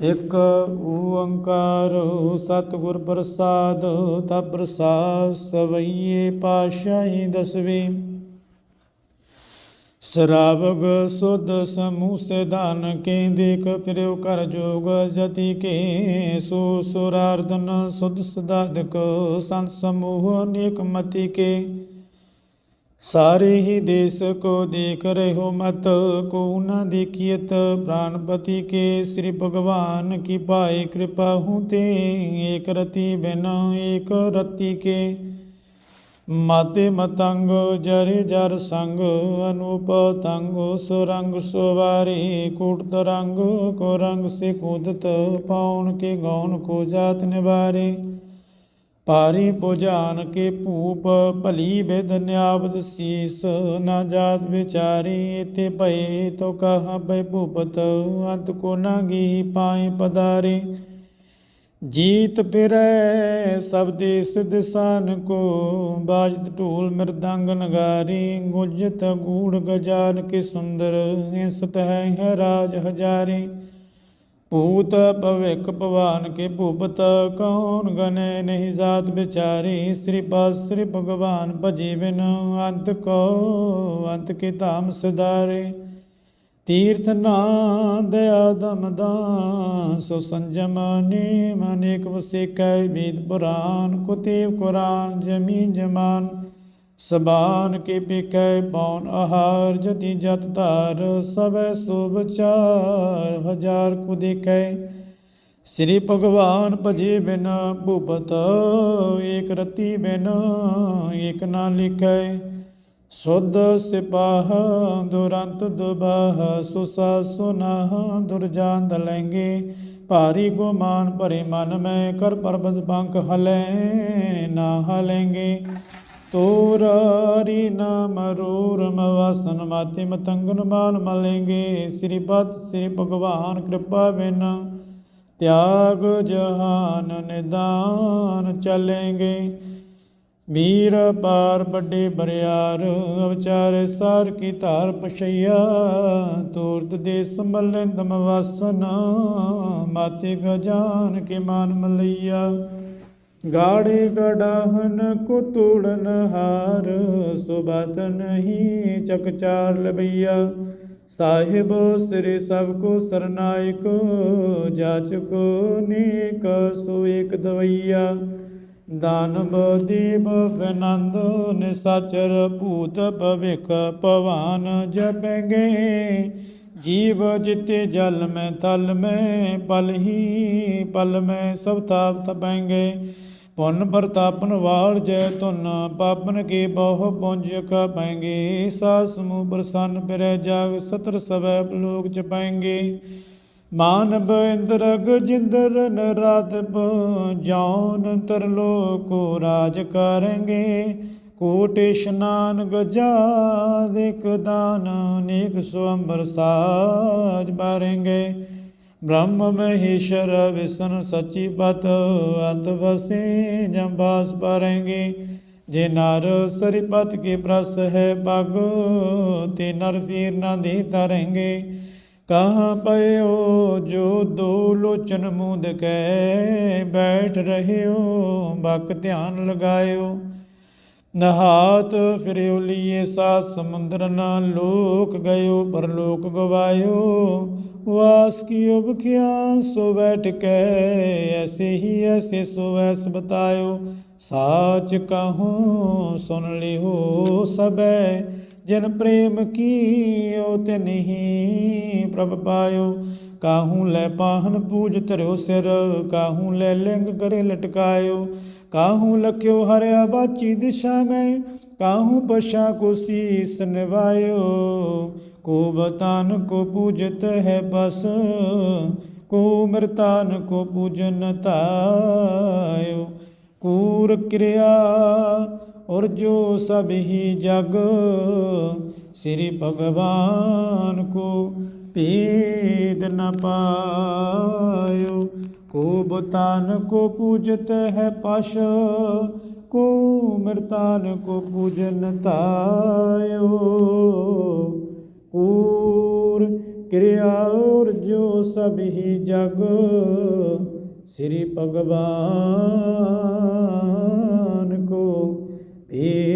ਇਕ ਓੰਕਾਰ ਸਤਿਗੁਰ ਪ੍ਰਸਾਦ ਤਾ ਪ੍ਰਸਾਦ ਸਵਈਏ ਪਾਸ਼ਾਹੀ ਦਸਵੀਂ। ਸਰਾਵਗ ਸੁਧ ਸਮੂਹ ਸਦਾਨ ਕੇ ਦੇਖ ਕਰ ਜੋਗ ਜਤੀ ਕੇ। ਸੋ ਸੁਰਾਰਦਨ ਸੁਧ ਸਦਾਦਕ ਸੰਤ ਸਮੂਹ ਅਨੇਕ ਮਤੀ ਕੇ। ਸਾਰੇ ਹੀ ਦੇਸ ਕੋ ਦੇਖ ਰਹਿਓ ਮਤ, ਕੋ ਨਾ ਦੇਖੀਤ ਪ੍ਰਾਨਪਤੀ ਕੇ ਸ੍ਰੀ ਭਗਵਾਨ ਕੀ ਪਾਏ ਕਿਰਪਾ ਹੂੰ ਤੇ, ਏਕ ਰਤੀ ਬਿਨ ਏਕ ਰਤੀ ਕੇ। ਮਾਤੇ ਮਤੰਗ, ਜਰ ਜਰ ਸੰਗ, ਅਨੂਪ ਤੰਗ, ਸੁਰੰਗ ਸੁਵਾਰੀ, ਕੋਟ ਤਰੰਗ, ਕੋ ਰੰਗ ਸੇ ਕੂਦਤ, ਪਾਉਣ ਕੇ ਗੌਣ ਕੋ ਜਾਤ ਨਿਵਾਰੇ। ਪਾਰੀ ਪੁਜਾਨ ਕੇ ਭੂਪ, ਭਲੀ ਬਿਦ ਨਿਆਬਦ ਸੀਸ, ਨਾ ਜਾਤ ਵਿਚਾਰੀ ਇਤੇ ਭਏ, ਤੋ ਕਹ ਬੈ ਭੂਪਤ, ਅੰਤ ਕੋ ਨਾ ਗੀ ਪਾਏ ਪਦਾਰੇ। ਜੀਤ ਫਿਰੈ ਸਭ ਦੇਸ ਦਿਸਾਨ ਕੋ, ਬਾਜਤ ਢੋਲ ਮਿਰਦੰਗ ਨਗਾਰੀ, ਗੁਜਤ ਗੂੜ ਗਜਾਨ ਕੇ ਸੁੰਦਰ ਹਿੰਸਤ ਹੈ ਰਾਜ ਹਜਾਰੇ। ਭੂਤ ਭਵਿਕ ਭਵਾਨ ਕੇ ਭੂਪਤ, ਕੌਣ ਗਨੇ ਨਹੀਂ ਜਾਤ ਵਿਚਾਰੀ? ਸ੍ਰੀ ਪਾਸ ਸ੍ਰੀ ਭਗਵਾਨ ਭਜੀ ਬਿਨ ਅੰਤ ਕੋ, ਅੰਤ ਕੇ ਧਾਮ ਸਦਾਰੇ ਤੀਰਥ ਨਾ ਦਇਆ ਦਮਦਾਨ ਸੋ ਸੰਜਮ ਨੇਮ ਅਨੇਕ ਵਸੇ ਕੈ ਵੇਦ ਪੁਰਾਨ ਕੁਤੇਵ ਕੁਰਾਨ, ਜਮੀਨ ਜਮਾਨ। ਸਬਾਨ ਕੇ ਪਿਕੈ ਪੌਨ ਆਹਾਰ, ਜਤੀ ਜਤ ਧਾਰ ਸਭੈ ਸੋ ਚਾਰ ਹਜ਼ਾਰ ਕੁ ਦੇਖੈ। ਸ੍ਰੀ ਭਗਵਾਨ ਭਜੇ ਬਿਨ ਭੂਪਤ, ਏਕ ਰਤੀ ਬਿਨ ਏਕ ਨਾ ਲਿਖੈ। ਸੁਧ ਸਿਪਾਹ ਦੁਰੰਤ ਦੁਬਾਹ, ਸੁਸਾ ਸੁਨਾਹ ਦੁਰਜਾਨ ਦਲੈਂਗੇ। ਭਾਰੀ ਗੁਮਾਨ ਭਰੇ ਮਨ ਮੈਂ, ਕਰ ਪਰਬਤ ਪੰਖ ਹਲੇ ਨਾ ਹਲੇਂਗੇ ਤੋਰਾਰੀ ਨਾਮ ਰੂਰ ਮਵਾਸਨ ਮਾਤੇ ਮਤੰਗਨ ਮਾਲ ਮਲੇਂਗੇ। ਸ੍ਰੀ ਪਤ ਸ੍ਰੀ ਭਗਵਾਨ ਕਿਰਪਾ ਬਿਨ ਤਿਆਗ ਜਹਾਨ ਨਿਦਾਨ ਚਲੇਂਗੇ। ਵੀਰ ਪਾਰ ਵੱਡੇ ਬਰਿਆਰ ਵਿਚਾਰੇ ਸਾਰ ਕੀ ਧਾਰ ਪਛਈਆ। ਤੂਰਤ ਦੇ ਸੰਭਲਨ ਦਮ ਵਾਸਨ ਮਾਤੇ ਗਜਾਨ ਕੇ ਮਾਨ ਮਲਈਆ। ਗਾੜੇ ਗੜਾਹਨ ਕੋ ਤੋੜਨ ਹਾਰ ਸੁਬਤ ਨਹੀਂ ਚਕਚਾਰ ਲਬਈਆ। ਸਾਹਿਬ, ਸ੍ਰੀ ਸਭ ਕੋ ਸਰਨਾਇਕ ਜਾਚਕ ਨੇਕ, ਸੋ ਏਕ ਦਵਈਆ। ਦਾਨਵ ਦੇਵ ਫਨੰਦ ਨਿਸਾਚਰ ਭੂਤ ਭਵਿਖ ਭਵਾਨ ਜਪੈਂਗੇ। ਜੀਵ ਜਿਤੇ ਜਲ ਮੈਂ ਤਲ ਮੈਂ, ਪਲ ਹੀ ਪਲ ਮੈਂ ਸਭ ਤਾਪ ਤਪੈਂਗੇ ਪੁੰਨ ਪ੍ਰਤਾਪਨ ਵਾਲ ਜੈ ਤੁਨ ਪਾਪਨ ਕੇ ਬਹੁ ਪੁੰਜ ਕਪੈਂਗੇ ਸਾ ਸਮੂਹ ਪ੍ਰਸੰਨ ਪਿਰੈ ਜਾਗ ਸਤਰ ਸਵੈ ਲੋਕ ਚਪੈਂਗੇ ਮਾਨਵ ਇੰਦਰਗ ਜਿੰਦਰ ਨਰਾਤਪ ਜੌਨ ਤਰਲੋ ਕੋ ਰਾਜ ਕਰਾਂਗੇ ਕੋਟ ਇਸ਼ਨਾਨ ਗਜਾ, ਦੇਖ ਦਾਨ, ਨੇਕ ਸਵੰਬਰ ਸਾਜ ਬਾਰੇਂਗੇ ਬ੍ਰਹਮ ਮਹੇਸ਼ਰ ਵਿਸ਼ਨ ਸਚੀ ਪਤ, ਅੰਤ ਵਸੇ ਜੰਬਾਸ ਬਾਰੇਂਗੇ ਜੇ ਨਰ ਸਰਿਪਤ ਕੇ ਪ੍ਰਸ ਹੈ ਪਗ, ਤੇ ਨਰ ਫੀਰ ਨਾ ਦੇ ਤਰੇਂਗੇ। ਕਹਾਂ ਪਇਓ ਜੋ ਦੋ ਲੋਚਨ ਮੂੰਦ ਕੈ, ਬੈਠ ਰਹਿਓ, ਬਕ ਧਿਆਨ ਲਗਾਇਓ। ਨਹਾਤ ਫਿਰਿਓ ਲੀਏ ਸਾ ਸਮੁੰਦਰ ਨਾ ਲੋਕ ਗਇਓ, ਪਰਲੋਕ ਗਵਾਇਓ। ਵਾਸ ਕੀਓ ਬਖਿਆ, ਸੋ ਬੈਠ ਕੇ ਐਸੇ ਹੀ ਐਸੇ ਸੋ ਐਸ ਬਤਾਇਓ। ਸਾਚ ਕਹੂੰ ਸੁਨ ਲਿਓ ਸਬੈ ਜਿਨ ਪ੍ਰੇਮ ਕੀਓ ਤੇ ਨਹੀਂ ਪ੍ਰਭ ਪਾਇਓ। ਕਾਹੂ ਲੈ ਪਾਹਨ ਪੂਜ ਧਰਿਓ ਸਿਰ, ਕਾਹੂ ਲੈ ਲਿੰਗ ਕਰੇ ਲਟਕਾਇਓ। ਕਾਹੂ ਲਖਿਓ ਹਰਿਆ ਬਾਚੀ ਦਿਸ਼ਾ ਮੈਂ, ਕਾਹੂ ਪਸ਼ਾ ਕੋ ਸੀਸ ਨਿਵਾਇਓ? ਕੋ ਬਤਾਨ ਕੋ ਪੂਜਤ ਹੈ ਬਸ, ਕੋ ਮਰਤਾਨ ਕੋ ਪੂਜਨ ਤਾਇਓ ਕੂਰ ਕਿਰਿਆ ਔਰ ਜੋ ਸਭ ਹੀ ਜਗ, ਸ੍ਰੀ ਭਗਵਾਨ ਕੋ ਭੇਦ ਨ ਪਾਇਓ। ਕੋ ਬਤਾਨ ਕੋ ਪੂਜਤ ਹੈ ਪਸ਼, ਕੋ ਮਰਤਾਨ ਕੋ ਪੂਜਨ ਤਾਇਓ। ਕੂਰ ਕਿਰਿਆ ਔਰ ਜੋ ਸਭ ਹੀ ਜਗ, ਸ੍ਰੀ ਭਗਵਾਨ ਕੋ ਭੇਦ